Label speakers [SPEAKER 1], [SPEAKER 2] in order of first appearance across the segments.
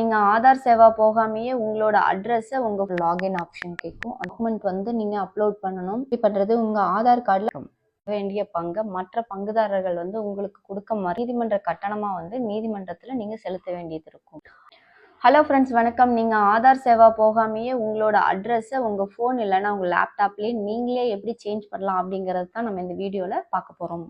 [SPEAKER 1] நீங்கள் ஆதார் சேவா போகாமையே உங்களோட அட்ரஸை உங்கள் லாகின் ஆப்ஷன் கேட்கும் டாக்குமெண்ட் வந்து நீங்கள் அப்லோட் பண்ணணும். இப்படி பண்ணுறது உங்கள் ஆதார் கார்டில் வேண்டிய பங்கை. மற்ற பங்குதாரர்கள் வந்து உங்களுக்கு கொடுக்க மறு- நீதிமன்ற கட்டணமாக வந்து நீதிமன்றத்தில் நீங்கள் செலுத்த வேண்டியது இருக்கும். ஹலோ ஃப்ரெண்ட்ஸ் வணக்கம். நீங்கள் ஆதார் சேவா போகாமயே உங்களோட அட்ரஸை உங்கள் ஃபோன் இல்லைன்னா உங்கள் லேப்டாப்லேயே நீங்களே எப்படி சேஞ்ச் பண்ணலாம் அப்படிங்கறது தான் நம்ம இந்த வீடியோவில் பார்க்க போகிறோம்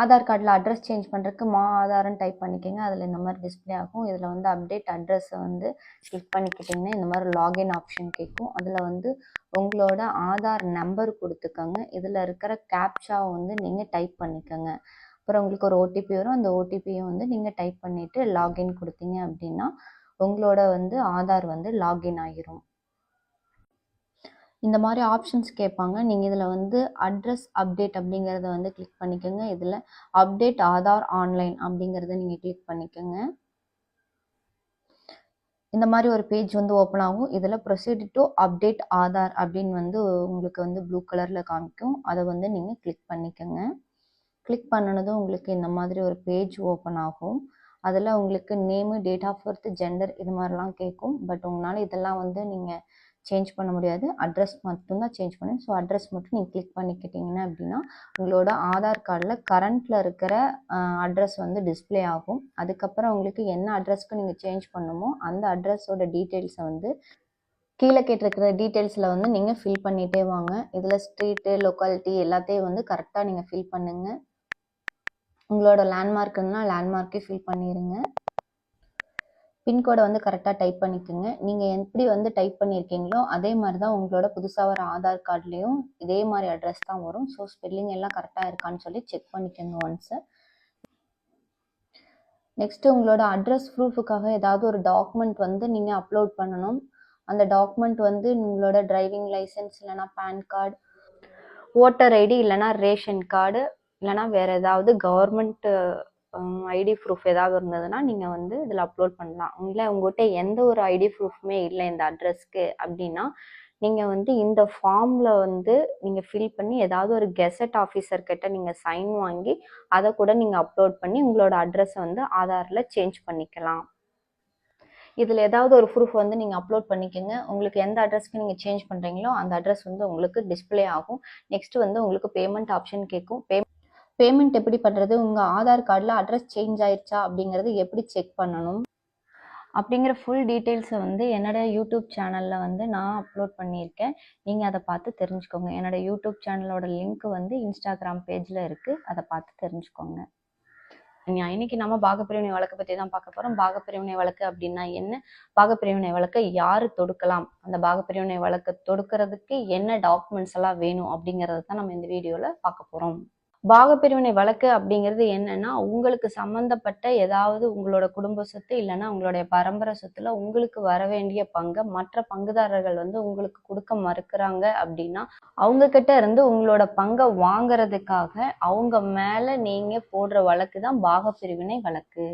[SPEAKER 1] ஆதார் கார்டில் அட்ரஸ் சேஞ்ச் பண்ணுறதுக்கு மா ஆதார்னு டைப் பண்ணிக்கோங்க. அதில் இந்த மாதிரி டிஸ்ப்ளே ஆகும். இதில் வந்து அப்டேட் அட்ரஸை வந்து கிளிக் பண்ணிக்கிட்டிங்கன்னா இந்த மாதிரி லாகின் ஆப்ஷன் கேட்கும். அதில் வந்து உங்களோட ஆதார் நம்பர் கொடுத்துக்கோங்க. இதில் இருக்கிற கேப்ஷாவை வந்து நீங்கள் டைப் பண்ணிக்கோங்க. அப்புறம் உங்களுக்கு ஒரு ஓடிபி வரும். அந்த ஓடிபியை வந்து நீங்கள் டைப் பண்ணிவிட்டு லாகின் கொடுத்தீங்க அப்படின்னா உங்களோட வந்து ஆதார் வந்து லாகின் ஆகிரும் இந்த மாதிரி ஆப்ஷன்ஸ் கேட்பாங்க. நீங்கள் இதில் வந்து அட்ரஸ் அப்டேட் அப்படிங்கிறத வந்து கிளிக் பண்ணிக்கோங்க. இதில் அப்டேட் ஆதார் ஆன்லைன் அப்படிங்கிறத நீங்கள் கிளிக் பண்ணிக்கோங்க. இந்த மாதிரி ஒரு பேஜ் வந்து ஓப்பன் ஆகும். இதில் ப்ரொசீட் டு அப்டேட் ஆதார் அப்படின்னு வந்து உங்களுக்கு வந்து ப்ளூ கலரில் காமிக்கும். அதை வந்து நீங்கள் கிளிக் பண்ணிக்கோங்க. கிளிக் பண்ணினதும் உங்களுக்கு இந்த மாதிரி ஒரு பேஜ் ஓப்பன் ஆகும். அதில் உங்களுக்கு name date of birth gender இது மாதிரிலாம் கேட்கும். பட் உங்களால் இதெல்லாம் வந்து நீங்கள் சேஞ்ச் பண்ண முடியாது. அட்ரஸ் மட்டும்தான் சேஞ்ச் பண்ணணும் ஸோ அட்ரஸ் மட்டும் நீங்கள் கிளிக் பண்ணிக்கிட்டீங்கன்னா அப்படின்னா உங்களோட ஆதார் கார்டில் கரண்ட்டில் இருக்கிற அட்ரஸ் வந்து டிஸ்ப்ளே ஆகும். அதுக்கப்புறம் உங்களுக்கு என்ன அட்ரஸ்க்கு நீங்கள் சேஞ்ச் பண்ணுமோ அந்த அட்ரஸோட டீட்டெயில்ஸை வந்து கீழே கேட்டிருக்கிற டீட்டெயில்ஸில் வந்து நீங்கள் ஃபில் பண்ணிகிட்டே வாங்க. இதில் ஸ்ட்ரீட்டு லொக்காலிட்டி எல்லாத்தையும் வந்து கரெக்டாக நீங்கள் ஃபில் பண்ணுங்கள் உங்களோட லேண்ட்மார்க்குன்னா லேண்ட்மார்க்கே ஃபில் பண்ணிடுங்க பின்கோடை வந்து கரெக்டாக டைப் பண்ணிக்கோங்க. நீங்கள் எப்படி வந்து டைப் பண்ணியிருக்கீங்களோ அதே மாதிரி தான் உங்களோட புதுசாக வர ஆதார் கார்ட்லேயும் இதே மாதிரி அட்ரஸ் தான் வரும். ஸோ ஸ்பெல்லிங் எல்லாம் கரெக்டாக இருக்கான்னு சொல்லி செக் பண்ணிக்கோங்க ஒன்ஸு நெக்ஸ்ட்டு உங்களோட அட்ரஸ் ப்ரூஃபுக்காக ஏதாவது ஒரு டாக்குமெண்ட் வந்து நீங்கள் அப்லோட் பண்ணணும். அந்த டாக்குமெண்ட் வந்து உங்களோட டிரைவிங் லைசன்ஸ் இல்லைனா பேன் கார்டு ஓட்டர் ஐடி இல்லைனா ரேஷன் கார்டு இல்லைனா வேறு ஏதாவது கவர்மெண்ட்டு ஐடி ப்ரூஃப் ஏதாவது இருந்ததுன்னா நீங்கள் வந்து இதில் அப்லோட் பண்ணலாம். இல்லை உங்கள்கிட்ட எந்த ஒரு ஐடி ப்ரூஃப்மே இல்லை இந்த அட்ரஸ்க்கு அப்படின்னா நீங்கள் வந்து இந்த ஃபார்மில் வந்து நீங்கள் ஃபில் பண்ணி ஏதாவது ஒரு கெசட் ஆஃபீஸர் கிட்ட நீங்கள் சைன் வாங்கி அதை கூட நீங்கள் அப்லோட் பண்ணி உங்களோட அட்ரஸை வந்து ஆதாரில் சேஞ்ச் பண்ணிக்கலாம். இதில் ஏதாவது ஒரு ப்ரூஃப் வந்து நீங்கள் அப்லோட் பண்ணிக்கோங்க. உங்களுக்கு எந்த அட்ரஸ்க்கு நீங்கள் சேஞ்ச் பண்ணுறீங்களோ அந்த அட்ரஸ் வந்து உங்களுக்கு டிஸ்ப்ளே ஆகும். நெக்ஸ்ட் வந்து உங்களுக்கு பேமெண்ட் ஆப்ஷன் கேட்கும். பே பேமெண்ட் எப்படி பண்ணுறது உங்கள் ஆதார் கார்டில் அட்ரஸ் சேஞ்ச் ஆயிடுச்சா அப்படிங்கிறது எப்படி செக் பண்ணணும்? அப்படிங்கிற ஃபுல் டீட்டெயில்ஸை வந்து என்னோட யூடியூப் சேனலில் வந்து நான் அப்லோட் பண்ணியிருக்கேன். நீங்கள் அதை பார்த்து தெரிஞ்சுக்கோங்க. என்னோட யூடியூப் சேனலோட லிங்க் வந்து இன்ஸ்டாகிராம் பேஜில் இருக்குது அதை பார்த்து தெரிஞ்சுக்கோங்க. இன்னைக்கு நம்ம பாகப்பிரிவினை வழக்கை பற்றி தான் பார்க்க போகிறோம் பாகப்பிரிவினை வழக்கு அப்படின்னா என்ன? பாகப்பிரிவினை வழக்கை யார் தொடுக்கலாம்? அந்த பாகப்பிரிவினை வழக்கை தொடுக்கிறதுக்கு என்ன டாக்குமெண்ட்ஸ் எல்லாம் வேணும் அப்படிங்கிறத தான் நம்ம இந்த வீடியோவில் பார்க்க போகிறோம் பாகப்பிரிவினை வழக்கு அப்படிங்கிறது என்னன்னா உங்களுக்கு சம்பந்தப்பட்ட ஏதாவது உங்களோட குடும்ப சொத்து இல்லைன்னா உங்களுடைய பரம்பரை சொத்துல உங்களுக்கு வர வேண்டிய பங்கை மற்ற பங்குதாரர்கள் வந்து உங்களுக்கு கொடுக்க மறுக்கிறாங்க அப்படின்னா அவங்க கிட்ட இருந்து உங்களோட பங்கை வாங்குறதுக்காக அவங்க மேல நீங்க போடுற வழக்கு தான் பாகப்பிரிவினை வழக்கு.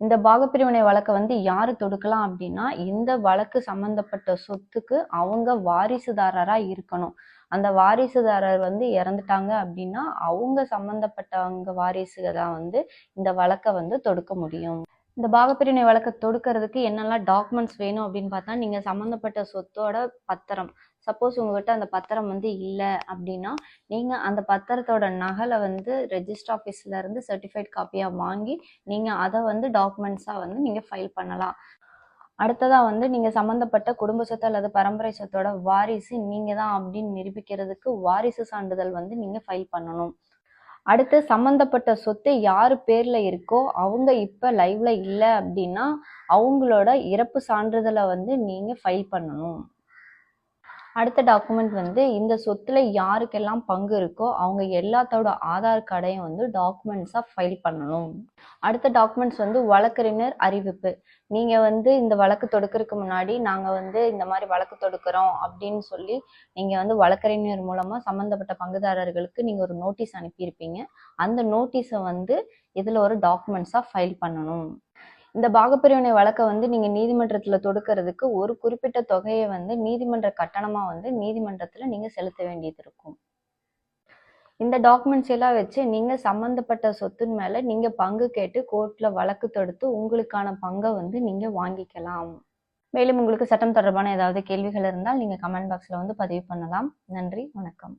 [SPEAKER 1] இந்த பாகப்பிரிவினை வழக்கை வந்து யாரு தொடுக்கலாம் அப்படின்னா இந்த வழக்கு சம்பந்தப்பட்ட சொத்துக்கு அவங்க வாரிசுதாரரா இருக்கணும். அந்த வாரிசுதாரர் வந்து இறந்துட்டாங்க அப்படின்னா அவங்க சம்பந்தப்பட்டவங்க வாரிசுக தான் வந்து இந்த வழக்கை வந்து தொடுக்க முடியும். இந்த பாகப்பிரிவினை வழக்கை தொடுக்கிறதுக்கு என்னெல்லாம் டாக்குமெண்ட்ஸ் வேணும் அப்படின்னு பார்த்தா நீங்கள் சம்மந்தப்பட்ட சொத்தோட பத்திரம். சப்போஸ் உங்ககிட்ட அந்த பத்திரம் வந்து இல்லை அப்படின்னா நீங்கள் அந்த பத்திரத்தோட நகலை வந்து ரெஜிஸ்டர் ஆஃபீஸ்ல இருந்து சர்டிஃபைட் காப்பியாக வாங்கி நீங்கள் அதை வந்து டாக்குமெண்ட்ஸாக வந்து நீங்கள் ஃபைல் பண்ணலாம். அடுத்ததாக வந்து நீங்கள் சம்மந்தப்பட்ட குடும்ப சொத்து அல்லது பரம்பரை சொத்தோட வாரிசு நீங்கள் தான் அப்படின்னு நிரூபிக்கிறதுக்கு வாரிசு சான்றிதழ் வந்து நீங்கள் ஃபைல் பண்ணணும். அடுத்து சம்மந்தப்பட்ட சொத்து யார் பேரில் இருக்கோ அவங்க இப்போ லைவ்ல இல்லை அப்படின்னா அவங்களோட இறப்பு சான்றிதழை வந்து நீங்கள் ஃபைல் பண்ணணும். அடுத்த டாக்குமெண்ட் வந்து இந்த சொத்துல யாருக்கெல்லாம் பங்கு இருக்கோ அவங்க எல்லாத்தோட ஆதார் கார்டையும் வந்து டாக்குமெண்ட்ஸாக ஃபைல் பண்ணணும். அடுத்த டாக்குமெண்ட்ஸ் வந்து வழக்கறிஞர் அறிவிப்பு. நீங்க வந்து இந்த வழக்கு தொடுக்கறதுக்கு முன்னாடி நாங்க வந்து இந்த மாதிரி வழக்கு தொடுக்கிறோம் அப்படின்னு சொல்லி நீங்க வந்து வழக்கறிஞர் மூலமா சம்பந்தப்பட்ட பங்குதாரர்களுக்கு நீங்க ஒரு நோட்டீஸ் அனுப்பியிருப்பீங்க. அந்த நோட்டீஸை வந்து இதுல ஒரு டாக்குமெண்ட்ஸா ஃபைல் பண்ணணும். இந்த பாகப்பிரிவினை வழக்கை வந்து நீங்க நீதிமன்றத்துல தொடுக்கிறதுக்கு ஒரு குறிப்பிட்ட தொகையை வந்து நீதிமன்ற கட்டணமா வந்து நீதிமன்றத்துல நீங்க செலுத்த வேண்டியது இருக்கும். இந்த டாக்குமெண்ட்ஸ் எல்லாம் வச்சு நீங்க சம்பந்தப்பட்ட சொத்தின் மேல நீங்க பங்கு கேட்டு கோர்ட்ல வழக்கு தொடுத்து உங்களுக்கான பங்கை வந்து நீங்க வாங்கிக்கலாம். மேலும் உங்களுக்கு சட்டம் தொடர்பான ஏதாவது கேள்விகள் இருந்தால் நீங்க கமெண்ட் பாக்ஸ்ல வந்து பதிவு பண்ணலாம். நன்றி வணக்கம்.